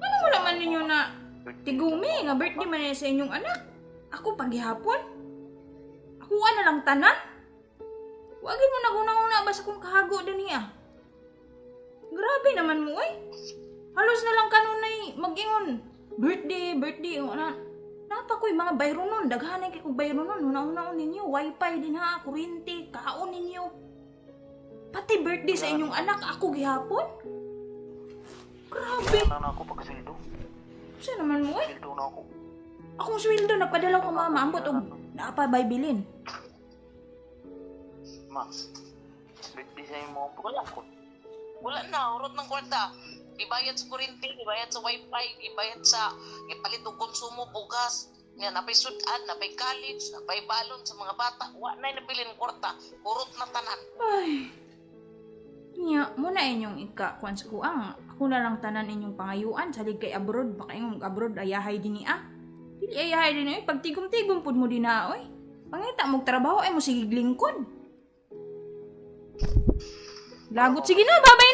Ano mo naman ninyo na tigumi nga birthday man sa inyong anak? Ako paghihapon? Ako na lang tanan? Wagin mo naguna-una ba sa kong kahago din niya? Grabe naman mo eh. Halos na lang kanunay mag-ingon. Birthday, birthday. o Na, napa ko'y mga bayro nun. Daghanay kay kong bayro nun. Una-unaon ninyo. Wi-Fi din ha. Kuryente. Kaon ninyo. Pati birthday sa inyong anak. Ako gihapon? Wala na ako pagkasildo. Saan naman mo eh? Sildo na ako. Akong sweldo, nagpadala ko mama. Ambot og naapa bay bilin. Ma, sa imo ang pagkakot. Wala na, urot ng kwarta. Ibayad sa kuryente, ibayad sa wifi, ibayad sa ipalit og konsumo bugas. Nga napay sudan, napay college, napay balon sa mga bata. Wa na nabilin kwarta. Urot na tanan. Ay. Nya, muna inyong ika kwan sa kuang. Ako na lang tanan inyong pangayuan salig kay abroad baka inyong abroad ayahay din niya. Dili ayahay din ni pag tigom-tigom pud mo din na oy. Pangita mo trabaho ay mo sige lingkod. Lagot sige na, babay